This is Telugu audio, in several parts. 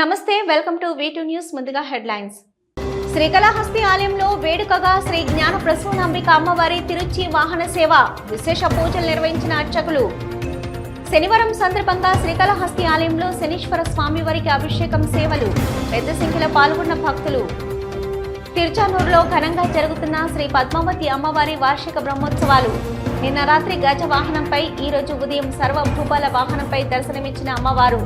నమస్తే welcome to V two news ముందుగా హెడ్లైన్స్. శ్రీకళహస్తి ఆలయంలో వేడుకగా శ్రీ జ్ఞాన ప్రసూనాంబిక అమ్మవారి తిరుచి వాహన సేవ విశేష పూజలు నిర్వహించిన అర్చకులు. శనివారం సందర్భంగా శ్రీకాళహస్తి ఆలయంలో శనీశ్వర స్వామి వారికి అభిషేకం సేవలు పెద్ద సంఖ్యలో పాల్గొన్న భక్తులు. తిరుచానూరులో ఘనంగా జరుగుతున్న శ్రీ పద్మావతి అమ్మవారి వార్షిక బ్రహ్మోత్సవాలు. నిన్న రాత్రి గజ వాహనంపై ఈరోజు ఉదయం సర్వభూపాల వాహనంపై దర్శనమిచ్చిన అమ్మవారు.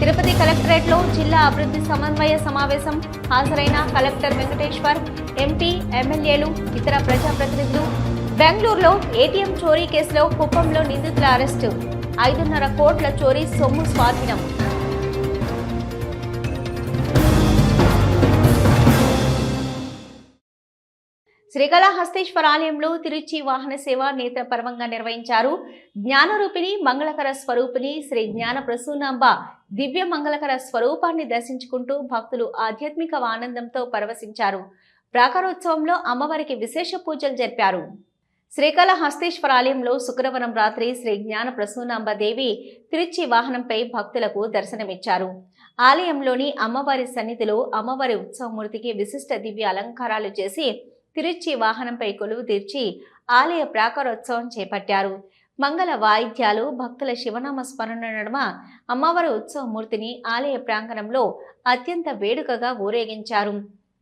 తిరుపతి కలెక్టరేట్లో జిల్లా అభివృద్ధి సమన్వయ సమావేశం హాజరైన కలెక్టర్ వెంకటేశ్వర్ ఎంపీ ఎమ్మెల్యేలు ఇతర ప్రజాప్రతినిధులు. బెంగళూరులో ఏటీఎం చోరీ కేసులో కుప్పంలో నిందితుల అరెస్టు. ఐదున్నర కోట్ల చోరీ సొమ్ము స్వాధీనం. శ్రీకాళహస్తీశ్వర ఆలయంలో తిరుచి వాహన సేవ నేత్రపర్వంగా నిర్వహించారు. జ్ఞానరూపిణి మంగళకర స్వరూపిణి శ్రీ జ్ఞాన ప్రసూనాంబ దివ్య మంగళకర స్వరూపాన్ని దర్శించుకుంటూ భక్తులు ఆధ్యాత్మిక ఆనందంతో పరవశించారు. ప్రాకారోత్సవంలో అమ్మవారికి విశేష పూజలు జరిపారు. శ్రీకాళహస్తీశ్వర ఆలయంలో శుక్రవారం రాత్రి శ్రీ జ్ఞాన ప్రసూనాంబ దేవి తిరుచి వాహనంపై భక్తులకు దర్శనమిచ్చారు. ఆలయంలోని అమ్మవారి సన్నిధిలో అమ్మవారి ఉత్సవమూర్తికి విశిష్ట దివ్య అలంకారాలు చేసి తిరుచి వాహనంపై కొలువు తీర్చి ఆలయ ప్రాకారోత్సవం చేపట్టారు. మంగళ వాయిద్యాలు భక్తుల శివనామ స్మరణ నడుమ అమ్మవారి ఉత్సవమూర్తిని ఆలయ ప్రాంగణంలో అత్యంత వేడుకగా ఊరేగించారు.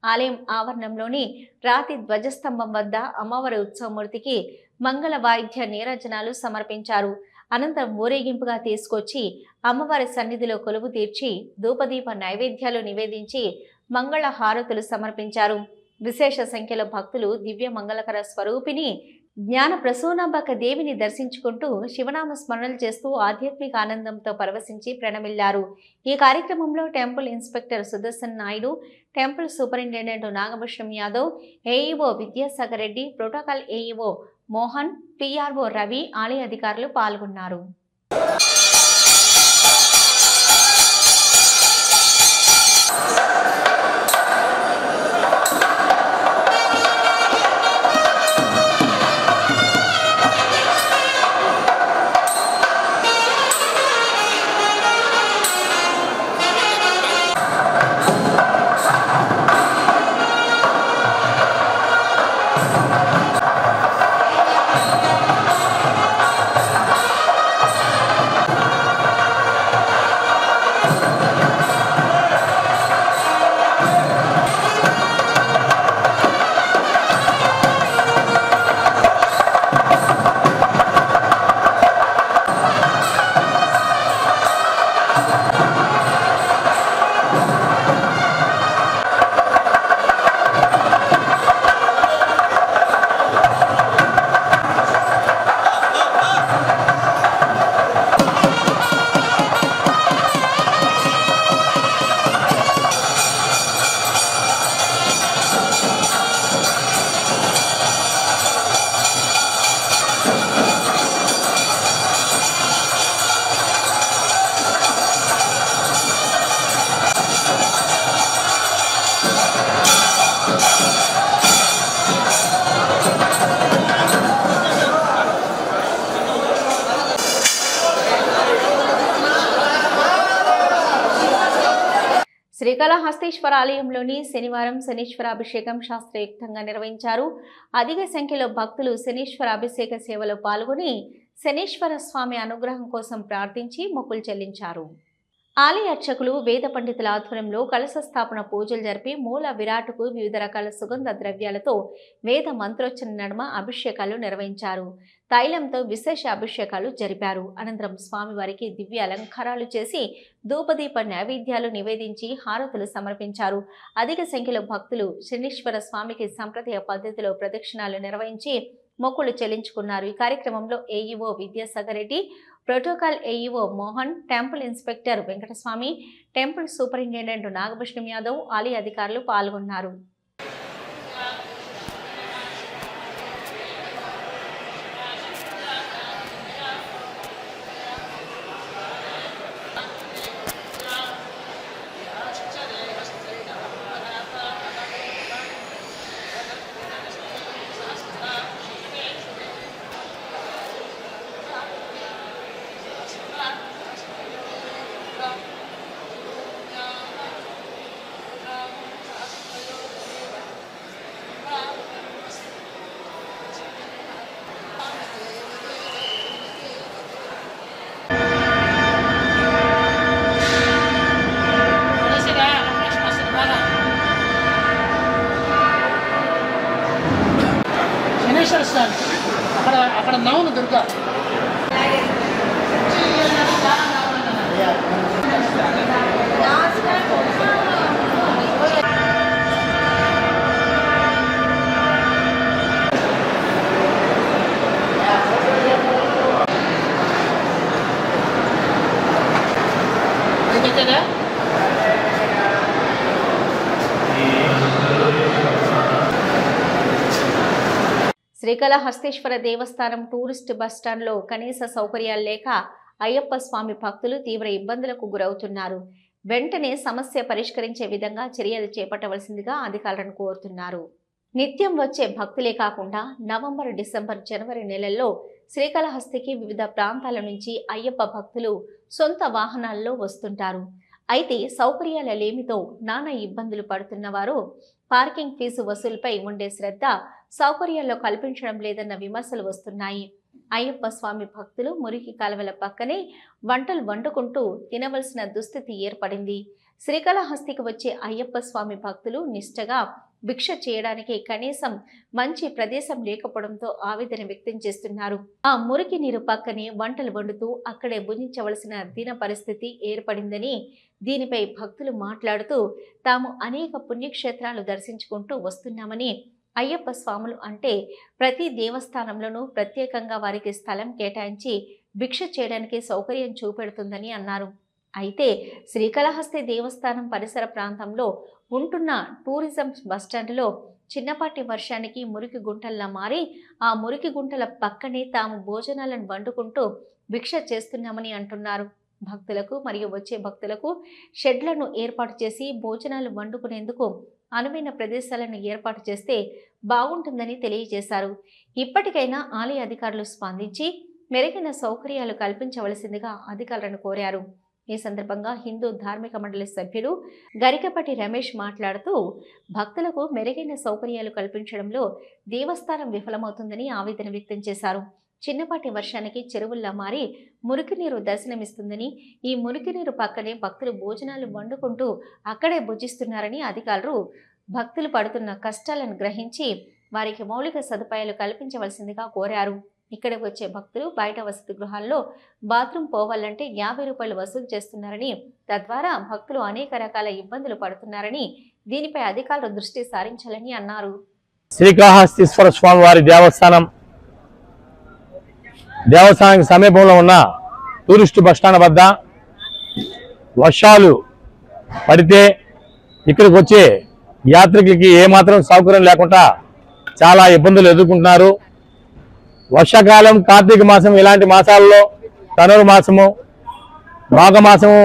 ఆలయం ఆవరణంలోని రాతి ధ్వజస్తంభం వద్ద అమ్మవారి ఉత్సవమూర్తికి మంగళ వాయిద్య నీరజనాలు సమర్పించారు. అనంతరం ఊరేగింపుగా తీసుకొచ్చి అమ్మవారి సన్నిధిలో కొలువు తీర్చి ధూపదీప నైవేద్యాలు నివేదించి మంగళ హారతులు సమర్పించారు. విశేష సంఖ్యలో భక్తులు దివ్య మంగళకర స్వరూపిణి జ్ఞాన ప్రసూనాంబక దేవిని దర్శించుకుంటూ శివనామ స్మరణలు చేస్తూ ఆధ్యాత్మిక ఆనందంతో పరవశించి ప్రణమిల్లారు. ఈ కార్యక్రమంలో temple inspector Sudarshan Naidu temple superintendent Nagabhushanam Yadav AEO Vidyasagar Reddy protocol AEO Mohan PRO Ravi ఆలయ అధికారులు పాల్గొన్నారు. కాశీశ్వర ఆలయంలోని శనివారం శనీశ్వరాభిషేకం శాస్త్రయుక్తంగా నిర్వహించారు. అధిక సంఖ్యలో భక్తులు శనీశ్వర అభిషేక సేవలో పాల్గొని శనీశ్వర స్వామి అనుగ్రహం కోసం ప్రార్థించి మొక్కులు చెల్లించారు. ఆలయ అర్చకులు వేద పండితుల ఆధ్వర్యంలో కలశ స్థాపన పూజలు జరిపి మూల విరాటుకు వివిధ రకాల సుగంధ ద్రవ్యాలతో వేద మంత్రోచ్చన నడుమ అభిషేకాలు నిర్వహించారు. తైలంతో విశేష అభిషేకాలు జరిపారు. అనంతరం స్వామివారికి దివ్య అలంకారాలు చేసి ధూపదీప నైవేద్యాలు నివేదించి హారతులు సమర్పించారు. అధిక సంఖ్యలో భక్తులు శనీశ్వర స్వామికి సంప్రదాయ పద్ధతిలో ప్రదక్షిణాలు నిర్వహించి మొక్కులు చెల్లించుకున్నారు. ఈ కార్యక్రమంలో AEO Vidyasagar Reddy protocol AEO Mohan temple inspector Venkataswamy temple superintendent Nagabhushanam Yadav ఆలయ అధికారులు పాల్గొన్నారు. శ్రీకాళహస్తీశ్వర దేవస్థానం టూరిస్ట్ బస్టాండ్లో కనీస సౌకర్యాలు లేక అయ్యప్ప స్వామి భక్తులు తీవ్ర ఇబ్బందులకు గురవుతున్నారు. వెంటనే సమస్య పరిష్కరించే విధంగా చర్యలు చేపట్టవలసిందిగా అధికారులను కోరుతున్నారు. నిత్యం వచ్చే భక్తులే కాకుండా నవంబర్ డిసెంబర్ జనవరి నెలల్లో శ్రీకాళహస్తికి వివిధ ప్రాంతాల నుంచి అయ్యప్ప భక్తులు సొంత వాహనాల్లో వస్తుంటారు. అయితే సౌకర్యాల లేమితో నానా ఇబ్బందులు పడుతున్నవారు పార్కింగ్ ఫీజు వసూలుపై ఉండే శ్రద్ధ సౌకర్యాల్లో కల్పించడం లేదన్న విమర్శలు వస్తున్నాయి. అయ్యప్ప స్వామి భక్తులు మురికి కాలువల పక్కనే వంటలు వండుకుంటూ తినవలసిన దుస్థితి ఏర్పడింది. శ్రీకాళహస్తికి వచ్చే అయ్యప్ప స్వామి భక్తులు నిష్టగా భిక్ష చేయడానికి కనీసం మంచి ప్రదేశం లేకపోవడంతో ఆవేదన వ్యక్తం చేస్తున్నారు. ఆ మురికి నీరు పక్కనే వంటలు వండుతూ అక్కడే భుజించవలసిన దిన పరిస్థితి ఏర్పడిందని దీనిపై భక్తులు మాట్లాడుతూ తాము అనేక పుణ్యక్షేత్రాలు దర్శించుకుంటూ వస్తున్నామని అయ్యప్ప స్వాములు అంటే ప్రతి దేవస్థానంలోనూ ప్రత్యేకంగా వారికి స్థలం కేటాయించి భిక్ష చేయడానికి సౌకర్యం చూపెడుతుందని అన్నారు. అయితే శ్రీకాళహస్తి దేవస్థానం పరిసర ప్రాంతంలో ఉంటున్న టూరిజం బస్టాండ్లో చిన్నపాటి వర్షానికి మురికి గుంటల్లా మారి ఆ మురికి గుంటల పక్కనే తాము భోజనాలను వండుకుంటూ భిక్ష చేస్తున్నామని అంటున్నారు. భక్తులకు మరియు వచ్చే భక్తులకు షెడ్లను ఏర్పాటు చేసి భోజనాలు వండుకునేందుకు అనువైన ప్రదేశాలను ఏర్పాటు చేస్తే బాగుంటుందని తెలియజేశారు. ఇప్పటికైనా ఆలయ అధికారులు స్పందించి మెరుగైన సౌకర్యాలు కల్పించవలసిందిగా అధికారులను కోరారు. ఈ సందర్భంగా హిందూ ధార్మిక మండలి సభ్యుడు గరికపటి రమేష్ మాట్లాడుతూ భక్తులకు మెరుగైన సౌకర్యాలు కల్పించడంలో దేవస్థానం విఫలమవుతుందని ఆవేదన వ్యక్తం చేశారు. చిన్నపాటి వర్షానికి చెరువుల్లా మారి మురికి నీరు దర్శనమిస్తుందని ఈ మురికి నీరు పక్కనే భక్తులు భోజనాలు వండుకుంటూ అక్కడే భుజిస్తున్నారని అధికారులు భక్తులు పడుతున్న కష్టాలను గ్రహించి వారికి మౌలిక సదుపాయాలు కల్పించవలసిందిగా కోరారు. ఇక్కడికి వచ్చే భక్తులు బయట వసతి గృహాల్లో బాత్రూమ్ పోవాలంటే యాభై రూపాయలు వసూలు చేస్తున్నారని తద్వారా భక్తులు అనేక రకాల ఇబ్బందులు పడుతున్నారని దీనిపై అధికారులు దృష్టి సారించాలని అన్నారు. శ్రీకాళహస్తీశ్వర స్వామి వారి దేవస్థానం దేవస్థానానికి సమీపంలో ఉన్న టూరిస్టు బస్టాండ్ వద్ద వర్షాలు పడితే ఇక్కడికి వచ్చే యాత్రికులకి ఏమాత్రం సౌకర్యం లేకుండా చాలా ఇబ్బందులు ఎదుర్కొంటున్నారు. వర్షాకాలం కార్తీక మాసం ఇలాంటి మాసాల్లో తనురు మాసము మాఘమాసము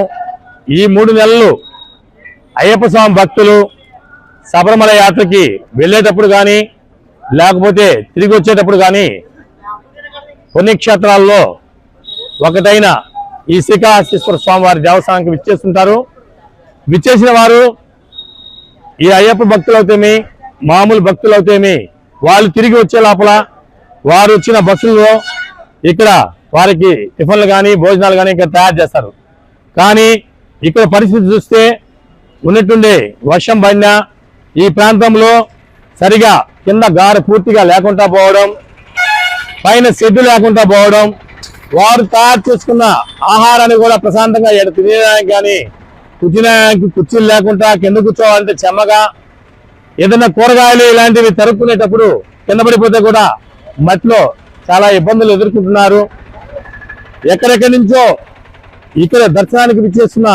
ఈ మూడు నెలలు అయ్యప్ప స్వామి భక్తులు శబరిమల యాత్రకి వెళ్ళేటప్పుడు కానీ లేకపోతే తిరిగి వచ్చేటప్పుడు కానీ పుణ్యక్షేత్రాల్లో ఒకటైన ఈ శ్రీకాళహస్తీశ్వర స్వామి వారి దేవస్థానానికి విచ్చేస్తుంటారు. విచ్చేసిన వారు ఈ అయ్యప్ప భక్తులు అవుతేమి మామూలు భక్తులు అవుతేమి వాళ్ళు తిరిగి వచ్చే లోపల వారు వచ్చిన బస్సుల్లో ఇక్కడ వారికి టిఫిన్లు కానీ భోజనాలు కానీ ఇక్కడ తయారు చేస్తారు. కానీ ఇక్కడ పరిస్థితి చూస్తే ఉన్నట్టుండే వర్షం పడినా ఈ ప్రాంతంలో సరిగా కింద గార పూర్తిగా లేకుండా పోవడం పైన షెడ్డు లేకుండా పోవడం వారు తయారు చేసుకున్న ఆహారాన్ని కూడా ప్రశాంతంగా ఇక్కడ తినేదానికి కానీ కూర్చునేదానికి కుర్చీలు లేకుండా కింద కూర్చోవాలంటే చెమ్మగా ఏదైనా కూరగాయలు ఇలాంటివి తరుక్కునేటప్పుడు కింద పడిపోతే కూడా మట్టిలో చాలా ఇబ్బందులు ఎదుర్కొంటున్నారు. ఎక్కడెక్కడి నుంచో ఇక్కడ దర్శనానికి విచ్చేస్తున్న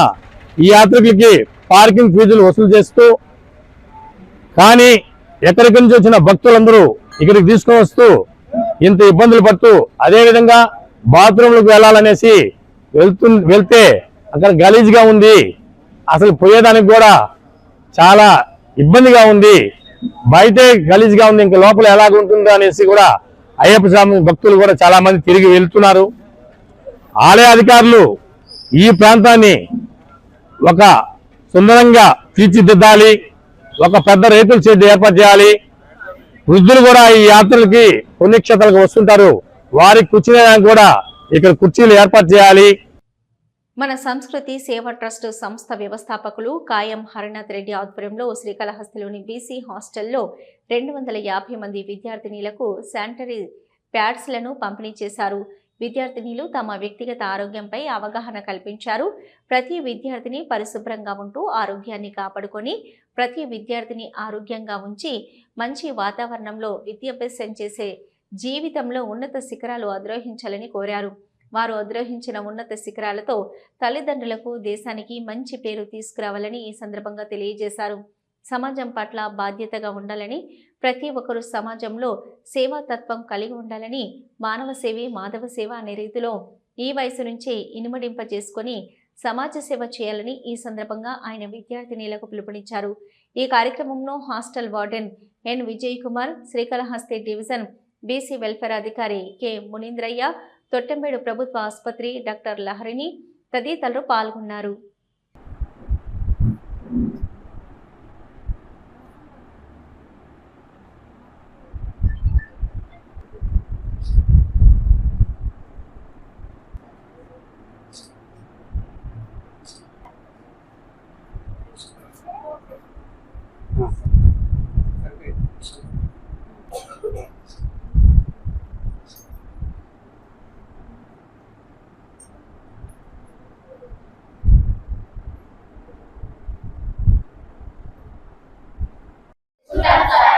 ఈ యాత్రికులకి పార్కింగ్ ఫీజులు వసూలు చేస్తూ కానీ ఎక్కడికి నుంచి వచ్చిన భక్తులందరూ ఇక్కడికి తీసుకొని వస్తూ ఇంత ఇబ్బందులు పడుతూ అదేవిధంగా బాత్రూంలకు వెళ్ళాలనేసి వెళ్తు వెళ్తే అక్కడ గలీజ్గా ఉంది. అసలు పోయేదానికి కూడా చాలా ఇబ్బందిగా ఉంది. బయటే గలీజ్గా ఉంది. ఇంకా లోపల ఎలాగ ఉంటుందో అనేసి కూడా అయ్యప్ప స్వామి భక్తులు కూడా చాలా మంది తిరిగి వెళ్తున్నారు. ఆలయ అధికారులు ఈ ప్రాంతాన్ని ఒక సుందరంగా తీర్చిదిద్దాలి ఒక పెద్ద రైతుల షెడ్ ఏర్పాటు చేయాలి. వృద్ధులు కూడా ఈ యాత్రలకి పుణ్యక్షేత్రాలకు వస్తుంటారు. వారికి కూర్చునేదానికి కూడా ఇక్కడ కుర్చీలు ఏర్పాటు చేయాలి. మన సంస్కృతి సేవా ట్రస్ట్ సంస్థ వ్యవస్థాపకులు కాయం హరినాథ్ రెడ్డి ఆధ్వర్యంలో శ్రీకాళహస్తిలోని బీసీ హాస్టల్లో రెండు వందల యాభై మంది విద్యార్థినీలకు శానిటరీ ప్యాడ్స్లను పంపిణీ చేశారు. విద్యార్థినీలు తమ వ్యక్తిగత ఆరోగ్యంపై అవగాహన కల్పించారు. ప్రతి విద్యార్థిని పరిశుభ్రంగా ఉంటూ ఆరోగ్యాన్ని కాపాడుకొని ప్రతి విద్యార్థిని ఆరోగ్యంగా ఉంచి మంచి వాతావరణంలో విద్యాభ్యాసం చేసే జీవితంలో ఉన్నత శిఖరాలు అధిరోహించాలని కోరారు. వారు అధిరోహించిన ఉన్నత శిఖరాలతో తల్లిదండ్రులకు దేశానికి మంచి పేరు తీసుకురావాలని ఈ సందర్భంగా తెలియజేశారు. సమాజం పట్ల బాధ్యతగా ఉండాలని ప్రతి ఒక్కరూ సమాజంలో సేవా తత్వం కలిగి ఉండాలని మానవ సేవే మాధవ సేవ అనే రీతిలో ఈ వయసు నుంచే ఇనుమడింప చేసుకొని సమాజ సేవ చేయాలని ఈ సందర్భంగా ఆయన విద్యార్థినీలకు పిలుపునిచ్చారు. ఈ కార్యక్రమంలో hostel warden N Vijay Kumar Srikalahasti division BC welfare అధికారి కె మునీంద్రయ్య తొట్టెంబేడు ప్రభుత్వ ఆసుపత్రి డాక్టర్ లహరిని తదితరులు పాల్గొన్నారు.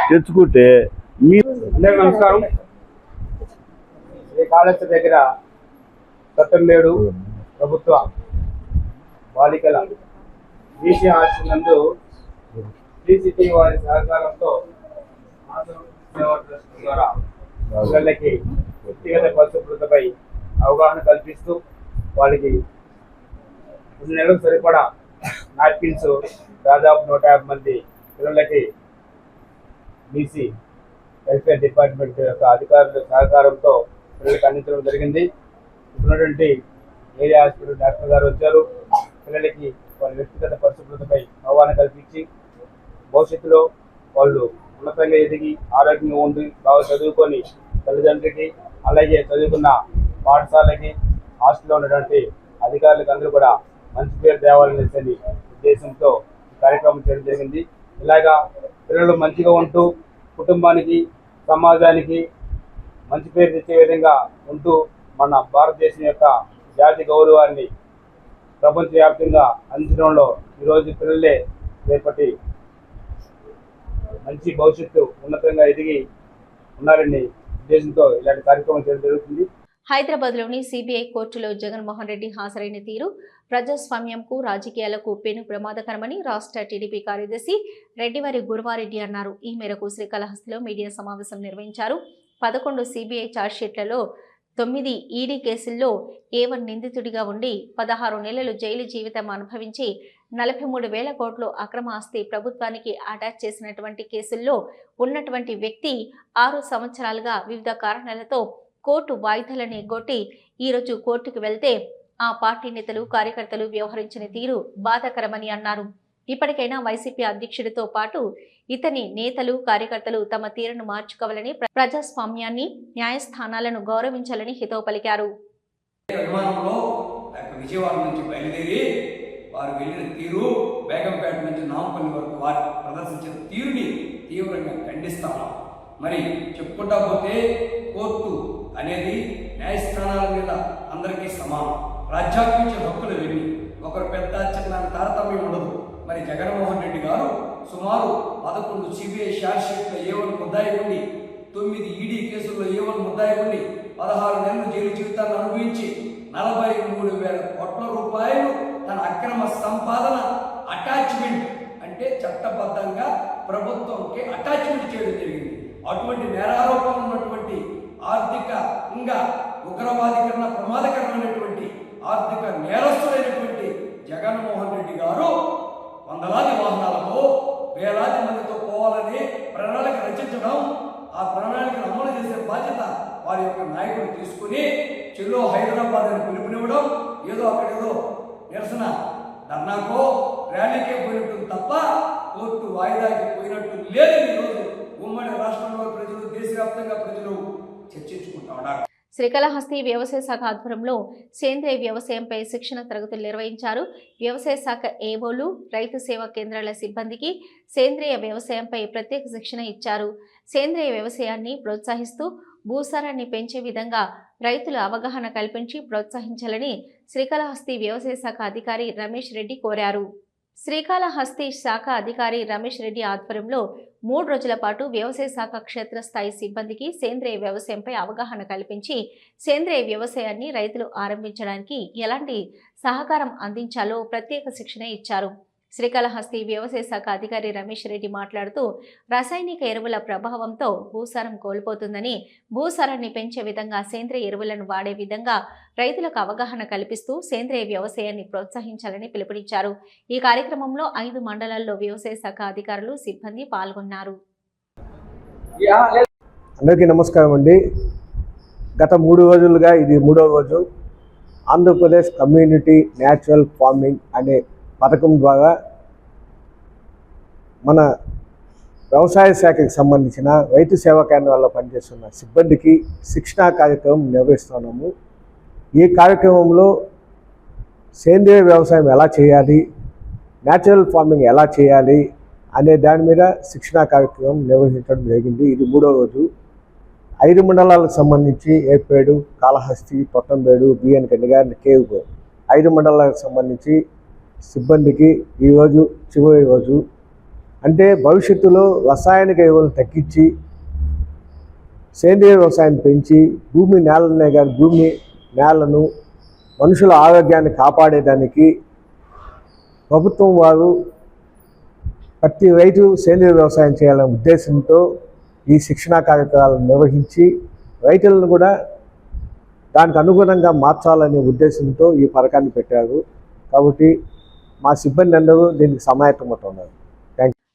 తెచ్చుకుంటే మీ అందరికీ నమస్కారం. ఈ కాళేశ్వర దగ్గర సత్తంబేడు ప్రభుత్వ బాలికల బీసీ హాస్టల్ నందు సిసిటి వారి సహకారంతో ట్రస్ట్ ద్వారా పిల్లలకి వ్యక్తిగత పరిశుభ్రతపై అవగాహన కల్పిస్తూ వాళ్ళకి కొన్ని నెలలకు సరిపడా నాప్కిన్స్ దాదాపు నూట యాభై మంది పిల్లలకి బీసీ వెల్ఫేర్ డిపార్ట్మెంట్ యొక్క అధికారుల సహకారంతో పిల్లలకు అందించడం జరిగింది. ఇప్పుడున్నటువంటి ఏరియా హాస్పిటల్ డాక్టర్ గారు వచ్చారు. పిల్లలకి వాళ్ళ వ్యక్తిగత పరిశుభ్రతపై అవగాహన కల్పించి భవిష్యత్తులో వాళ్ళు ఉన్నతంగా ఎదిగి ఆరోగ్యంగా ఉండి బాగా చదువుకొని తల్లిదండ్రులకి అలాగే చదువుకున్న పాఠశాలకి హాస్టల్లో ఉన్నటువంటి అధికారులకు అందరూ కూడా మంచి పేరు తేవాలనేసి ఉద్దేశంతో కార్యక్రమం చేయడం జరిగింది. ఇలాగా పిల్లలు మంచిగా ఉంటూ కుటుంబానికి సమాజానికి మంచి పేరు తెచ్చే విధంగా ఉంటూ మన భారతదేశం యొక్క జాతి గౌరవాన్ని ప్రపంచవ్యాప్తంగా అందించడంలో ఈరోజు పిల్లలే రేపటి మంచి భవిష్యత్తు ఉన్నతంగా ఎదిగి ఉన్నారని ఉద్దేశంతో ఇలాంటి కార్యక్రమం చేయడం జరుగుతుంది. హైదరాబాద్లోని సిబిఐ కోర్టులో జగన్మోహన్ రెడ్డి హాజరైన తీరు ప్రజాస్వామ్యంకు రాజకీయాలకు పెను ప్రమాదకరమని రాష్ట్ర టీడీపీ కార్యదర్శి రెడ్డివారి గురువారెడ్డి అన్నారు. ఈ మేరకు శ్రీకాళహస్తిలో మీడియా సమావేశం నిర్వహించారు. పదకొండు సిబిఐ ఛార్జ్షీట్లలో తొమ్మిది ఈడీ కేసుల్లో ఏవన్ నిందితుడిగా ఉండి పదహారు నెలలు జైలు జీవితం అనుభవించి నలభై మూడు వేల కోట్లు అక్రమ ఆస్తి ప్రభుత్వానికి అటాచ్ చేసినటువంటి కేసుల్లో ఉన్నటువంటి వ్యక్తి ఆరు సంవత్సరాలుగా వివిధ కారణాలతో కోర్టు వాయిదాలని ఎగ్గొట్టి ఈరోజు కోర్టుకు వెళ్తే ఆ పార్టీ నేతలు కార్యకర్తలు వ్యవహరించిన తీరు బాధాకరమని అన్నారు. ఇప్పటికైనా వైసీపీ అధ్యక్షుడితో పాటు ఇతని నేతలు కార్యకర్తలు తమ తీరును మార్చుకోవాలని ప్రజాస్వామ్యాన్ని న్యాయస్థానాలను గౌరవించాలని హితవు పలికారు. విజయవాడ నుంచి బయలుదేరి వారు వెళ్ళిన తీరు బేగంపేట నుంచి నాంపల్లి వరకు వారు ప్రదర్శించిన తీరుని తీవ్రంగా ఖండిస్తాం మరి చెప్పుకుంటా పోతే కోర్టు అనేది న్యాయస్థానాల మీద అందరికీ సమానం. రాజ్యాంగ హక్కులు విని ఒకరు పెద్ద చిన్న తారతమ్యం ఉండదు. మరి జగన్మోహన్ రెడ్డి గారు సుమారు పదకొండు సిబిఐ షార్ట్షీట్లో ఏ వన్ ముద్దాయి ఉండి తొమ్మిది ఈడీ కేసుల్లో ఏ వన్ ముద్దాయి ఉండి పదహారు నెలలు జైలు జీవితాన్ని అనుభవించి నలభై మూడు వేల కోట్ల రూపాయలు తన అక్రమ సంపాదన అటాచ్మెంట్ అంటే చట్టబద్ధంగా ప్రభుత్వంకి అటాచ్మెంట్ చేయడం జరిగింది. అటువంటి నేరారోపణ ఉన్నటువంటి ఆర్థిక ఇంకా ఉగ్రవాదీకరణ ప్రమాదకరమైనటువంటి ఆర్థిక నేరస్తులైనటువంటి జగన్మోహన్ రెడ్డి గారు వందలాది వాహనాలతో వేలాది మందితో పోవాలని ప్రణాళిక రచించడం ఆ ప్రణాళికను అమలు చేసే బాధ్యత వారి యొక్క నాయకుడు తీసుకుని చెల్లో హైదరాబాద్ అని పిలుపునివ్వడం ఏదో అక్కడ ఏదో నిరసన ధర్నాకో ర్యాలీకే పోయినట్టు తప్ప కోర్టు వాయిదాకి పోయినట్టు లేదు ఈరోజు ఉమ్మడి రాష్ట్రంలో ప్రజలు దేశవ్యాప్తంగా ప్రజలు చర్చించుకుంటున్నారు శ్రీకాళహస్తి వ్యవసాయ శాఖ ఆధ్వర్యంలో సేంద్రియ వ్యవసాయంపై శిక్షణ తరగతులు నిర్వహించారు. వ్యవసాయ శాఖ ఏవోలు రైతు సేవా కేంద్రాల సిబ్బందికి సేంద్రియ వ్యవసాయంపై ప్రత్యేక శిక్షణ ఇచ్చారు. సేంద్రియ వ్యవసాయాన్ని ప్రోత్సహిస్తూ భూసారాన్ని పెంచే విధంగా రైతుల అవగాహన కల్పించి ప్రోత్సహించాలని శ్రీకాళహస్తి వ్యవసాయ శాఖ అధికారి రమేష్ రెడ్డి కోరారు. శ్రీకాళహస్తి శాఖ అధికారి రమేష్ రెడ్డి ఆధ్వర్యంలో మూడు రోజుల పాటు వ్యవసాయ శాఖ క్షేత్రస్థాయి సిబ్బందికి సేంద్రియ వ్యవసాయంపై అవగాహన కల్పించి సేంద్రియ వ్యవసాయాన్ని రైతులు ఆరంభించడానికి ఎలాంటి సహకారం అందించాలో ప్రత్యేక శిక్షణ ఇచ్చారు. శ్రీకాళహస్తి వ్యవసాయ శాఖ అధికారి రమేష్ రెడ్డి మాట్లాడుతూ రాసాయనిక ఎరువుల ప్రభావంతో భూసారం కోల్పోతుందని భూసారాన్ని పెంచే విధంగా సేంద్రియ ఎరువులను వాడే విధంగా రైతులకు అవగాహన కల్పిస్తూ సేంద్రియ వ్యవసాయాన్ని ప్రోత్సహించాలని పిలుపునిచ్చారు. ఈ కార్యక్రమంలో ఐదు మండలాల్లో వ్యవసాయ శాఖ అధికారులు సిబ్బంది పాల్గొన్నారు. అందరికీ నమస్కారం అండి. గత మూడు రోజులుగా ఇది మూడో రోజు. ఆంధ్రప్రదేశ్ కమ్యూనిటీ న్యాచురల్ ఫార్మింగ్ అనే పథకం ద్వారా మన వ్యవసాయ శాఖకి సంబంధించిన రైతు సేవా కేంద్రాల్లో పనిచేస్తున్న సిబ్బందికి శిక్షణా కార్యక్రమం నిర్వహిస్తున్నాము. ఈ కార్యక్రమంలో సేంద్రియ వ్యవసాయం ఎలా చేయాలి న్యాచురల్ ఫార్మింగ్ ఎలా చేయాలి అనే దాని మీద శిక్షణా కార్యక్రమం నిర్వహించడం జరిగింది. ఇది మూడో రోజు. ఐదు మండలాలకు సంబంధించి ఏపేడు కాళహస్తి పొట్టంబేడు బిఎన్ కండిగా కేవ్ ఐదు మండలాలకు సంబంధించి సిబ్బందికి ఈరోజు చివరి రోజు. అంటే భవిష్యత్తులో రసాయనిక ఎరువులను తగ్గించి సేంద్రియ వ్యవసాయం పెంచి భూమి నేలనే కానీ భూమి నేలను మనుషుల ఆరోగ్యాన్ని కాపాడేదానికి ప్రభుత్వం వారు ప్రతి రైతు సేంద్రియ వ్యవసాయం చేయాలనే ఉద్దేశంతో ఈ శిక్షణా కార్యక్రమాలను నిర్వహించి రైతులను కూడా దానికి అనుగుణంగా మార్చాలనే ఉద్దేశంతో ఈ పథకాన్ని పెట్టారు. కాబట్టి మా సిబ్బంది అందరూ దీనికి సమాయత్తమవుతున్నారు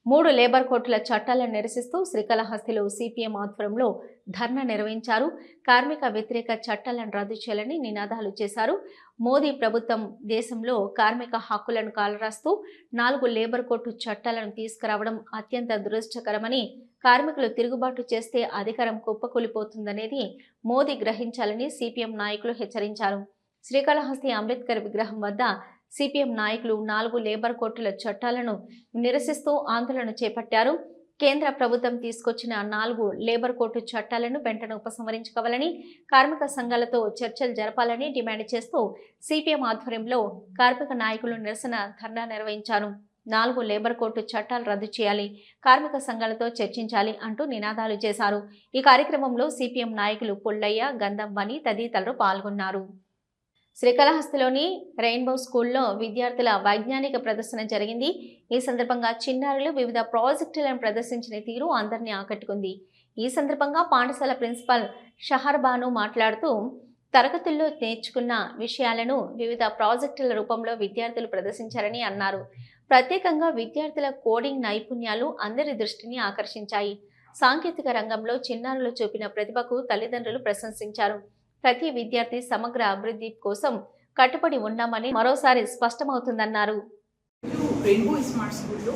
మూడు లేబర్ కోర్టుల చట్టాలను నిరసిస్తూ శ్రీకాళహస్తిలో సిపిఎం ఆధ్వర్యంలో ధర్నా నిర్వహించారు. కార్మిక వ్యతిరేక చట్టాలను రద్దు చేయాలని నినాదాలు చేశారు. మోదీ ప్రభుత్వం దేశంలో కార్మిక హక్కులను కాలరాస్తూ నాలుగు లేబర్ కోర్టు చట్టాలను తీసుకురావడం అత్యంత దురదృష్టకరమని కార్మికులు తిరుగుబాటు చేస్తే అధికారం కుప్పకూలిపోతుందనేది మోదీ గ్రహించాలని సిపిఎం నాయకులు హెచ్చరించారు. శ్రీకాళహస్తి అంబేద్కర్ విగ్రహం వద్ద సిపిఎం నాయకులు నాలుగు లేబర్ కోర్టుల చట్టాలను నిరసిస్తూ ఆందోళన చేపట్టారు. కేంద్ర ప్రభుత్వం తీసుకొచ్చిన నాలుగు లేబర్ కోర్టు చట్టాలను వెంటనే ఉపసంహరించుకోవాలని కార్మిక సంఘాలతో చర్చలు జరపాలని డిమాండ్ చేస్తూ సిపిఎం ఆధ్వర్యంలో కార్మిక నాయకులు నిరసన ధర్నా నిర్వహించారు. నాలుగు లేబర్ కోర్టు చట్టాలు రద్దు చేయాలి కార్మిక సంఘాలతో చర్చించాలి అంటూ నినాదాలు చేశారు. ఈ కార్యక్రమంలో సిపిఎం నాయకులు పుల్లయ్య గంధం వని తదితరులు పాల్గొన్నారు. శ్రీకాళహస్తిలోని రెయిన్బో స్కూల్లో విద్యార్థుల వైజ్ఞానిక ప్రదర్శన జరిగింది. ఈ సందర్భంగా చిన్నారులు వివిధ ప్రాజెక్టులను ప్రదర్శించిన తీరు అందరినీ ఆకట్టుకుంది. ఈ సందర్భంగా పాఠశాల ప్రిన్సిపల్ షహర్ బాను మాట్లాడుతూ తరగతుల్లో నేర్చుకున్న విషయాలను వివిధ ప్రాజెక్టుల రూపంలో విద్యార్థులు ప్రదర్శించారని అన్నారు. ప్రత్యేకంగా విద్యార్థుల కోడింగ్ నైపుణ్యాలు అందరి దృష్టిని ఆకర్షించాయి. సాంకేతిక రంగంలో చిన్నారులు చూపిన ప్రతిభకు తల్లిదండ్రులు ప్రశంసించారు. ప్రతి విద్యార్థి సమగ్ర అభివృద్ధి కోసం కట్టుబడి ఉన్నామని మరోసారి స్పష్టమవుతుందన్నారు. రెయిన్బో స్మార్ట్ స్కూల్లో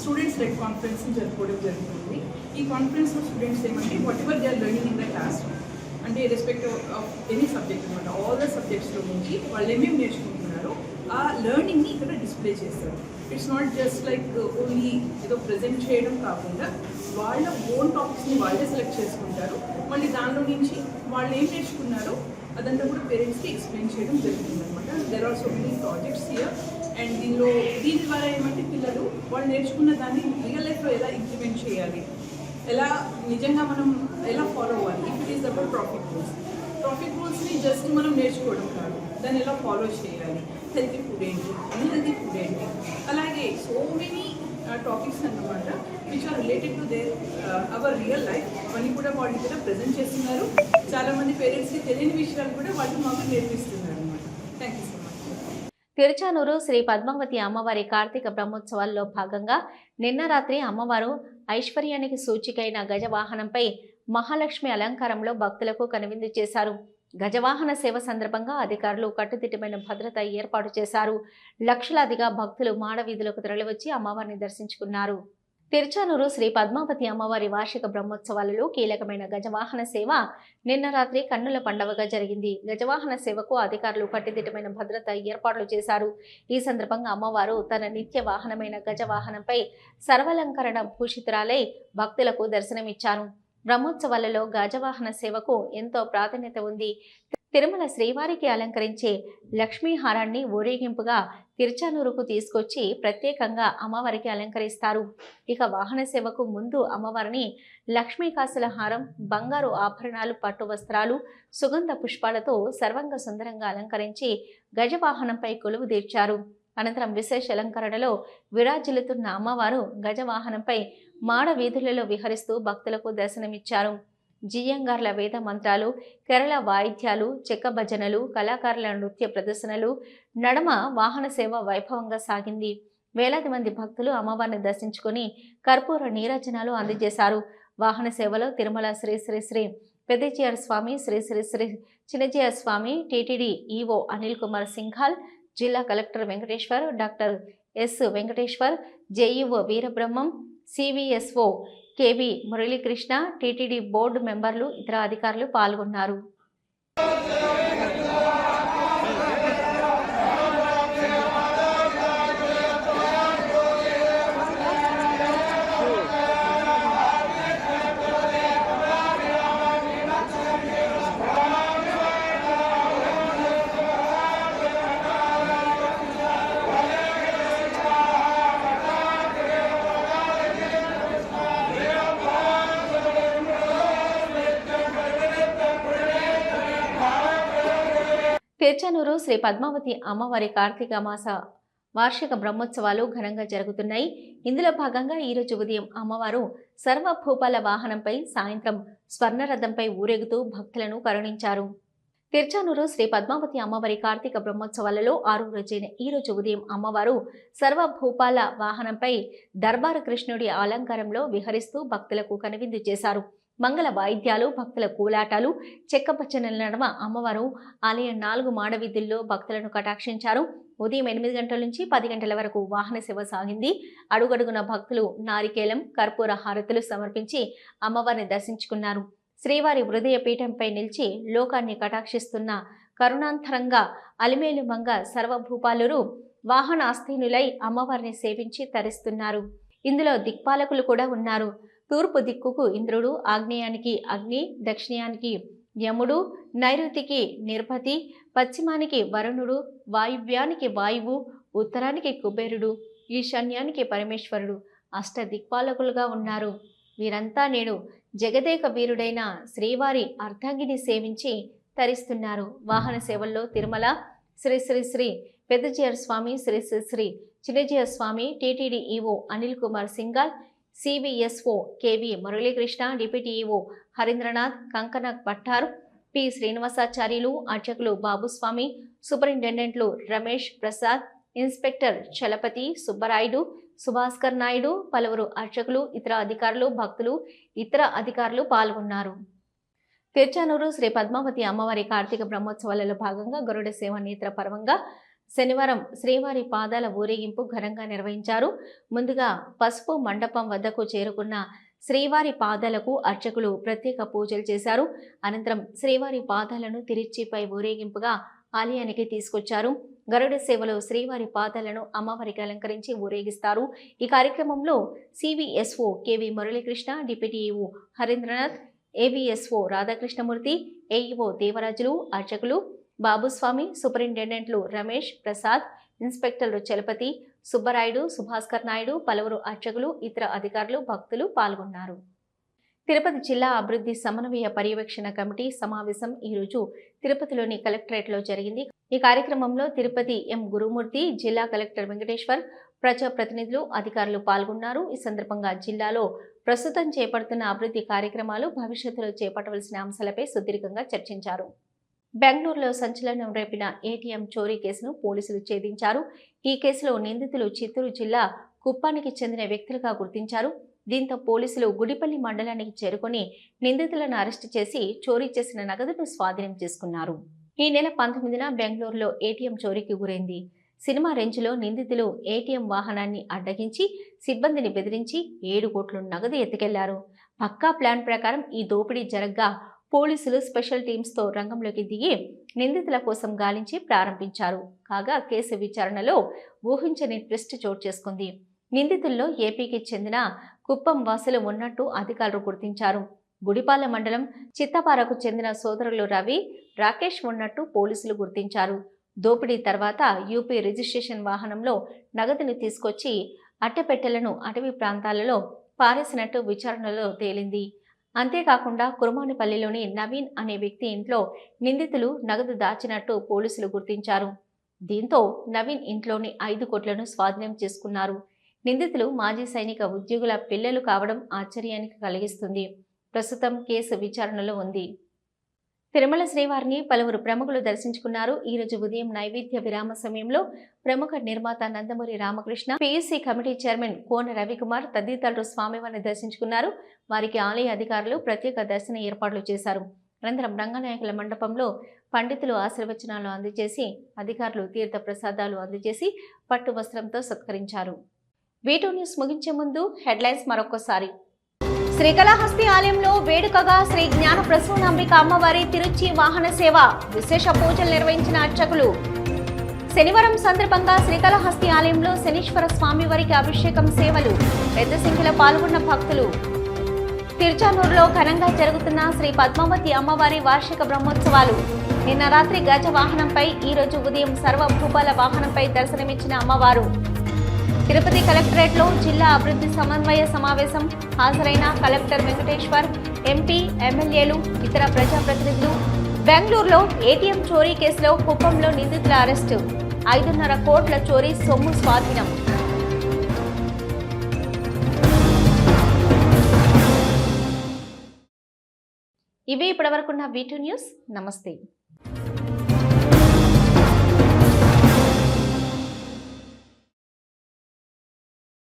స్టూడెంట్స్ లెడ్ కాన్ఫరెన్స్ జరుపుకోవడం జరుగుతుంది. ఈ కాన్ఫరెన్స్లో స్టూడెంట్స్ ఏమంటే whatever they are learning in the class అంటే రెస్పెక్ట్ ఆఫ్ ఎనీ సబ్జెక్ట్ అనమాట ఆల్ ద సబ్జెక్ట్స్లో నుంచి వాళ్ళు ఏమేమి నేర్చుకుంటారు ఆ లెర్నింగ్ని ఇక్కడ డిస్ప్లే చేస్తారు it's not just like only ఏదో ప్రజెంట్ చేయడం కాకుండా వాళ్ళ ఓన్ టాపిక్స్ని వాళ్ళే సెలెక్ట్ చేసుకుంటారు. మళ్ళీ దానిలో నుంచి వాళ్ళు ఏం నేర్చుకున్నారో అదంతా కూడా పేరెంట్స్కి ఎక్స్ప్లెయిన్ చేయడం జరుగుతుంది అనమాట there are so many projects year and దీనిలో దీని ద్వారా ఏమంటే పిల్లలు వాళ్ళు నేర్చుకున్న దాన్ని రియల్ లైఫ్లో ఎలా ఇంప్లిమెంట్ చేయాలి? ఎలా నిజంగా మనం ఎలా ఫాలో అవ్వాలి? If it is about traffic rules traffic రూల్స్ని జస్ట్ మనం నేర్చుకోవడం కాదు. దాన్ని ఎలా ఫాలో చేయాలి? హెల్తీ ఫుడ్ ఏంటి? అన్హెల్తీ ఫుడ్ ఏంటి? అలాగే సో మెనీ టాపిక్స్ అన్నమాట which are related to their our real life అవన్నీ కూడా వాళ్ళు ఇక్కడ ప్రజెంట్ చేస్తున్నారు. చాలామంది పేరెంట్స్కి తెలియని విషయాలు కూడా వాళ్ళు మాకు నేర్పిస్తున్నారు అనమాట thank you so much Tiruchanur Shri Padmavathi అమ్మవారి కార్తీక బ్రహ్మోత్సవాల్లో భాగంగా నిన్న రాత్రి అమ్మవారు ఐశ్వర్యానికి సూచికైన గజవాహనంపై మహాలక్ష్మి అలంకారంలో భక్తులకు కనువిందు చేశారు. గజవాహన సేవ సందర్భంగా అధికారులు కట్టుదిట్టమైన భద్రత ఏర్పాటు చేశారు. లక్షలాదిగా భక్తులు మాడవీధులకు తరలివచ్చి అమ్మవారిని దర్శించుకున్నారు. తిరుచానూరు శ్రీ పద్మావతి అమ్మవారి వార్షిక బ్రహ్మోత్సవాలలో కీలకమైన గజవాహన సేవ నిన్న రాత్రి కన్నుల పండవగా జరిగింది. గజవాహన సేవకు అధికారులు కట్టుదిట్టమైన భద్రత ఏర్పాట్లు చేశారు. ఈ సందర్భంగా అమ్మవారు తన నిత్య వాహనమైన గజవాహనంపై సర్వలంకరణ భూషితురాలై భక్తులకు దర్శనమిచ్చారు. బ్రహ్మోత్సవాలలో గాజవాహన సేవకు ఎంతో ప్రాధాన్యత ఉంది. తిరుమల శ్రీవారికి అలంకరించే లక్ష్మీహారాన్ని ఊరేగింపుగా తిరుచానూరుకు తీసుకొచ్చి ప్రత్యేకంగా అమ్మవారికి అలంకరిస్తారు. ఇక వాహన సేవకు ముందు అమ్మవారిని లక్ష్మీకాసుల హారం బంగారు ఆభరణాలు పట్టు వస్త్రాలు సుగంధ పుష్పాలతో సర్వంగ సుందరంగా అలంకరించి గజవాహనంపై కొలువు తీర్చారు. అనంతరం విశేష అలంకరణలో విరాజిల్లుతున్న అమ్మవారు గజవాహనంపై మాడ వీధులలో విహరిస్తూ భక్తులకు దర్శనమిచ్చారు. జియ్యంగార్ల వేద మంత్రాలు కేరళ వాయిద్యాలు చెక్క భజనలు కళాకారుల నృత్య ప్రదర్శనలు నడమ వాహన సేవ వైభవంగా సాగింది. వేలాది మంది భక్తులు అమ్మవారిని దర్శించుకొని కర్పూర నీరాజనాలు అందజేశారు. వాహన సేవలో తిరుమల శ్రీ శ్రీ శ్రీ పెద్దజీఆర్ స్వామి శ్రీ శ్రీ శ్రీ చిన్నజీఆర్ స్వామి టీటీడీ ఈఓ అనిల్ కుమార్ సింఘాల్ జిల్లా collector Venkateshwar doctor S Venkateshwar JEO Veerabrahmam CVSO KV Muralikrishna TTD board మెంబర్లు ఇతర అధికారులు పాల్గొన్నారు. తిరుచానూరు శ్రీ పద్మావతి అమ్మవారి కార్తీక మాస వార్షిక బ్రహ్మోత్సవాలు ఘనంగా జరుగుతున్నాయి. ఇందులో భాగంగా ఈరోజు ఉదయం అమ్మవారు సర్వభూపాల వాహనంపై సాయంత్రం స్వర్ణరథంపై ఊరేగుతూ భక్తులను కరుణించారు. తిరుచానూరు శ్రీ పద్మావతి అమ్మవారి కార్తీక బ్రహ్మోత్సవాలలో ఆరు రోజైన ఈ రోజు ఉదయం అమ్మవారు సర్వభూపాల వాహనంపై దర్బారు కృష్ణుడి అలంకారంలో విహరిస్తూ భక్తులకు కనువిందు చేశారు. మంగళ వాయిద్యాలు భక్తుల కూలాటాలు చెక్కపచ్చనల నడమ అమ్మవారు ఆలయ నాలుగు మాడవీధుల్లో భక్తులను కటాక్షించారు. ఉదయం ఎనిమిది గంటల నుంచి పది గంటల వరకు వాహన సేవ సాగింది. అడుగడుగున భక్తులు నారికేలం కర్పూర హారతులు సమర్పించి అమ్మవారిని దర్శించుకున్నారు. శ్రీవారి హృదయ పీఠంపై నిలిచి లోకాన్ని కటాక్షిస్తున్న కరుణాంతరంగా అలిమేలు మంగ సర్వభూపాలురు వాహనాస్థీనులై అమ్మవారిని సేవించి తరిస్తున్నారు. ఇందులో దిక్పాలకులు కూడా ఉన్నారు. తూర్పు దిక్కుకు ఇంద్రుడు ఆగ్నేయానికి అగ్ని దక్షిణానికి యముడు నైరుతికి నిర్పతి పశ్చిమానికి వరుణుడు వాయువ్యానికి వాయువు ఉత్తరానికి కుబేరుడు ఈశాన్యానికి పరమేశ్వరుడు అష్ట దిక్పాలకులుగా ఉన్నారు. వీరంతా నేడు జగదేక వీరుడైన శ్రీవారి అర్ధాంగిని సేవించి తరిస్తున్నారు. వాహన సేవల్లో Tirumala Shri Shri Shri Peddajeeyar Swamy Shri Shri Shri Chinnajeeyar Swamy TTD EO Anil Kumar Singhal CVSO KV Muralikrishna deputy Harindranath Kankana Bhattar. P. Srinivasacharyulu అర్చకులు బాబుస్వామి సూపరింటెండెంట్లు రమేష్ ప్రసాద్ ఇన్స్పెక్టర్ చలపతి సుబ్బరాయుడు సుభాస్కర్ నాయుడు పలువురు అర్చకులు ఇతర అధికారులు భక్తులు ఇతర అధికారులు పాల్గొన్నారు. తిరుచానూరు శ్రీ పద్మావతి అమ్మవారి కార్తీక బ్రహ్మోత్సవాలలో భాగంగా గరుడ సేవ నేత్ర పర్వంగా శనివారం శ్రీవారి పాదాల ఊరేగింపు ఘనంగా నిర్వహించారు. ముందుగా పసుపు మండపం వద్దకు చేరుకున్న శ్రీవారి పాదాలకు అర్చకులు ప్రత్యేక పూజలు చేశారు. అనంతరం శ్రీవారి పాదాలను తిరిచిపై ఊరేగింపుగా ఆలయానికి తీసుకొచ్చారు. గరుడ సేవలో శ్రీవారి పాదాలను అమ్మవారికి అలంకరించి ఊరేగిస్తారు. ఈ కార్యక్రమంలో CVSO KV Muralikrishna deputy EO Harindranath AVSO Radhakrishnamurthy AEO Devarajulu అర్చకులు బాబుస్వామి సూపరింటెండెంట్లు రమేష్ ప్రసాద్ ఇన్స్పెక్టర్లు చలపతి సుబ్బరాయుడు సుభాస్కర్ నాయుడు పలువురు అర్చకులు ఇతర అధికారులు భక్తులు పాల్గొన్నారు. తిరుపతి జిల్లా అభివృద్ధి సమన్వయ పర్యవేక్షణ కమిటీ సమావేశం ఈరోజు తిరుపతిలోని కలెక్టరేట్లో జరిగింది. ఈ కార్యక్రమంలో తిరుపతి ఎం గురుమూర్తి జిల్లా కలెక్టర్ వెంకటేశ్వర్ ప్రజాప్రతినిధులు అధికారులు పాల్గొన్నారు. ఈ సందర్భంగా జిల్లాలో ప్రస్తుతం చేపడుతున్న అభివృద్ధి కార్యక్రమాలు భవిష్యత్తులో చేపట్టవలసిన అంశాలపై సుదీర్ఘంగా చర్చించారు. బెంగళూరులో సంచలనం రేపిన ఏటీఎం చోరీ కేసును పోలీసులు ఛేదించారు. ఈ కేసులో నిందితులు చిత్తూరు జిల్లా కుప్పానికి చెందిన వ్యక్తులుగా గుర్తించారు. దీంతో పోలీసులు గుడిపల్లి మండలానికి చేరుకొని నిందితులను అరెస్టు చేసి చోరీ చేసిన నగదును స్వాధీనం చేసుకున్నారు. ఈ నెల పంతొమ్మిదిన బెంగళూరులో ఏటీఎం చోరీకి గురైంది. సినిమా రేంజ్లో నిందితులు ఏటీఎం వాహనాన్ని అడ్డగించి సిబ్బందిని బెదిరించి ఏడు కోట్లు నగదు ఎత్తుకెళ్ళారు. పక్కా ప్లాన్ ప్రకారం ఈ దోపిడీ జరగ్గా పోలీసులు స్పెషల్ టీమ్స్తో రంగంలోకి దిగి నిందితుల కోసం గాలించి ప్రారంభించారు. కాగా కేసు విచారణలో ఊహించని ట్విస్ట్ చోటు చేసుకుంది. నిందితుల్లో ఏపీకి చెందిన కుప్పం వాసులు ఉన్నట్టు అధికారులు గుర్తించారు. గుడిపాల మండలం చిత్తపారకు చెందిన సోదరులు రవి రాకేష్ ఉన్నట్టు పోలీసులు గుర్తించారు. దోపిడీ తర్వాత యూపీ రిజిస్ట్రేషన్ వాహనంలో నగదుని తీసుకొచ్చి అట్టపెట్టెలను అటవీ ప్రాంతాలలో పారేసినట్టు విచారణలో తేలింది. అంతేకాకుండా కురుమానిపల్లిలోని నవీన్ అనే వ్యక్తి ఇంట్లో నిందితులు నగదు దాచినట్టు పోలీసులు గుర్తించారు. దీంతో నవీన్ ఇంట్లోని ఐదు కోట్లను స్వాధీనం చేసుకున్నారు. నిందితులు మాజీ సైనిక ఉద్యోగుల పిల్లలు కావడం ఆశ్చర్యానికి కలిగిస్తుంది. ప్రస్తుతం కేసు విచారణలో ఉంది. తిరుమల శ్రీవారిని పలువురు ప్రముఖులు దర్శించుకున్నారు. ఈ రోజు ఉదయం నైవేద్య విరామ సమయంలో ప్రముఖ నిర్మాత Nandamuri Ramakrishna PSC committee chairman Kona Ravikumar తదితరులు స్వామివారిని దర్శించుకున్నారు. వారికి ఆలయ అధికారులు ప్రత్యేక దర్శన ఏర్పాట్లు చేశారు. అనంతరం రంగనాయకుల మండపంలో పండితులు ఆశీర్వచనాలు అందజేసి అధికారులు తీర్థ ప్రసాదాలు అందజేసి పట్టు వస్త్రంతో సత్కరించారు. వీటూ న్యూస్ ముగించే ముందు హెడ్లైన్స్ మరొకసారి శ్రీకళహస్తి ఆలయంలో వేడుకగా శ్రీ జ్ఞాన ప్రసూనాంబిక అమ్మవారి తిరుచి వాహన సేవ విశేష పూజలు నిర్వహించిన అర్చకులు. శనివారం సందర్భంగా శ్రీకళహస్తి ఆలయంలో శనీశ్వర స్వామివారికి అభిషేకం సేవలు పెద్ద సంఖ్యలో పాల్గొన్న భక్తులు. తిరుచానూరులో ఘనంగా జరుగుతున్న శ్రీ పద్మావతి అమ్మవారి వార్షిక బ్రహ్మోత్సవాలు. నిన్న రాత్రి గజ వాహనంపై ఈరోజు ఉదయం సర్వ భూపాల వాహనంపై దర్శనమిచ్చిన అమ్మవారు. తిరుపతి కలెక్టరేట్లో జిల్లా అభివృద్ధి సమన్వయ సమావేశం హాజరైన కలెక్టర్ వెంకటేశ్వర్ ఎంపీ ఎమ్మెల్యేలు ఇతర ప్రజాప్రతినిధులు. బెంగళూరులో ఏటీఎం చోరీ కేసులో కుప్పంలో నిందితుల అరెస్టు. ఐదున్నర కోట్ల చోరీ సొమ్ము స్వాధీనం. ఇవే ఇప్పటివరకున్న వీటూ న్యూస్ నమస్తే.